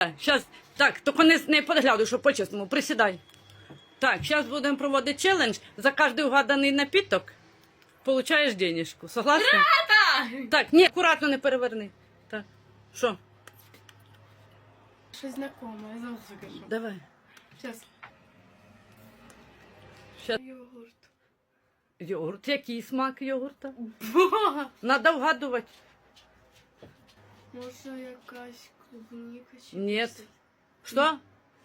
Зараз, так, тільки не, не подгляду, що по-чесному, присідай. Так, зараз будемо проводити челендж. За кожний угаданий напіток получаєш денежку. Согласна? Так, ні, акуратно не переверни. Так. Що? Щось знакоме, я зараз скажу. Давай. Сейчас. Щас. Йогурт. Йогурт. Який смак йогурта? Бога! Надо вгадувати. Може якась клубніка чи Ні. персик? Що?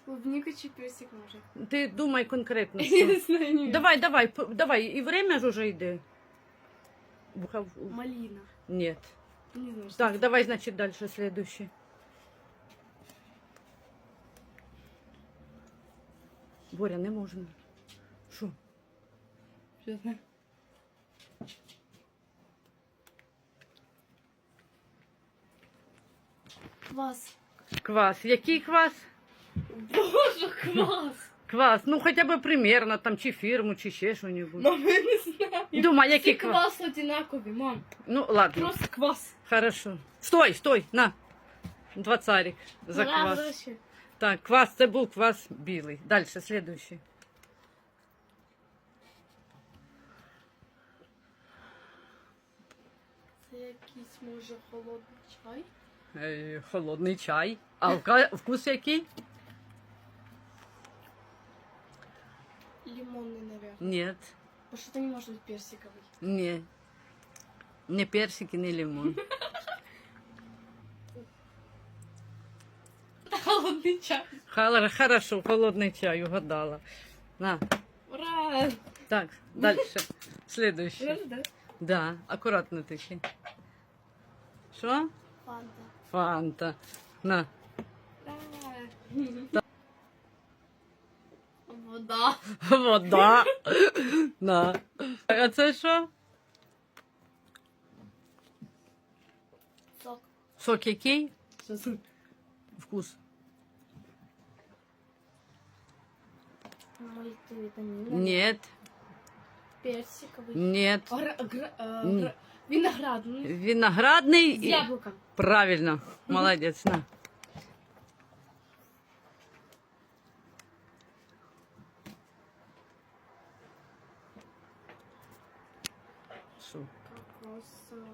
Клубніка чи персик може? Ти думай конкретно. Я не Що. знаю. ні. Давай, давай, п- давай. І время ж уже йде. Буха- Малина. Нет. Не знаю, що Так, це. давай, значит, дальше следующий. Боря, не можна. Що? Що це? Квас. Квас. Який квас? Боже, квас! Квас. Ну, хоча б примерно, там, чи фірму, чи ще що-небудь. Мам, я не знаю. Думай, який Всі квас? квас одинакові, мам. Ну, ладно. Просто квас. Хорошо. Стой, стой, на. Два царик за Ура, квас. гроші. Так, квас, це був квас білий. Дальше, следующий. Це якийсь, може, холодний чай? Е, холодний чай. А вкус який? Лимонний, наверное. Нет. Потому что это не может быть персиковый. Не. Не персик и не лимон. Холодный чай. Хорошо, холодный чай угадала. На, Ура! так, дальше. Следующий. Да? Да, акуратно таки. Що? Фанта. На. Да. Вода. Вода. На. А це що? Сок. Сок який? Сейчас. Вкус. Мультивитамин. Нет, Персиковый. нет. Гра- гра- э, М. гра- Виноградный. Виноградний. С яблоком. Правильно. Молодець. На. Що? Кокосовое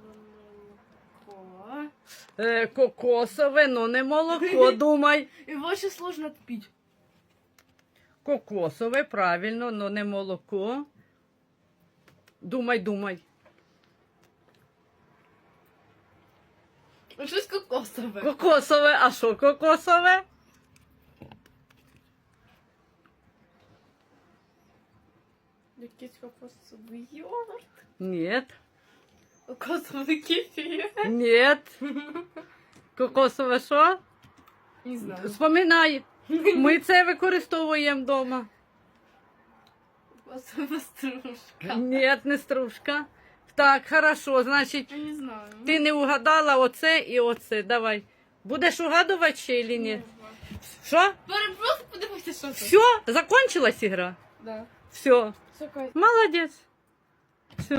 молоко. Е, кокосове, ну не молоко, думай. Его очень сложно отпить. Кокосове, правильно, но не молоко. Думай, думай. Ну, Что кокосовое? Кокосове, а що кокосове? Якийсь кокосовый йогурт. Ні, Кокосовый кефир. ні. Кокосове що? Не знаю. Вспоминай. Ми це використовуємо вдома. Кокосовая стружка. Ні, не стружка. Так, хорошо, значить, Я не знаю. ти не угадала оце і оце. Давай. Будеш угадувати ще чи ні? Що? Просто подивися, що це. Все? Закончилась ігра? Да. Все. Все, Кать. Молодець.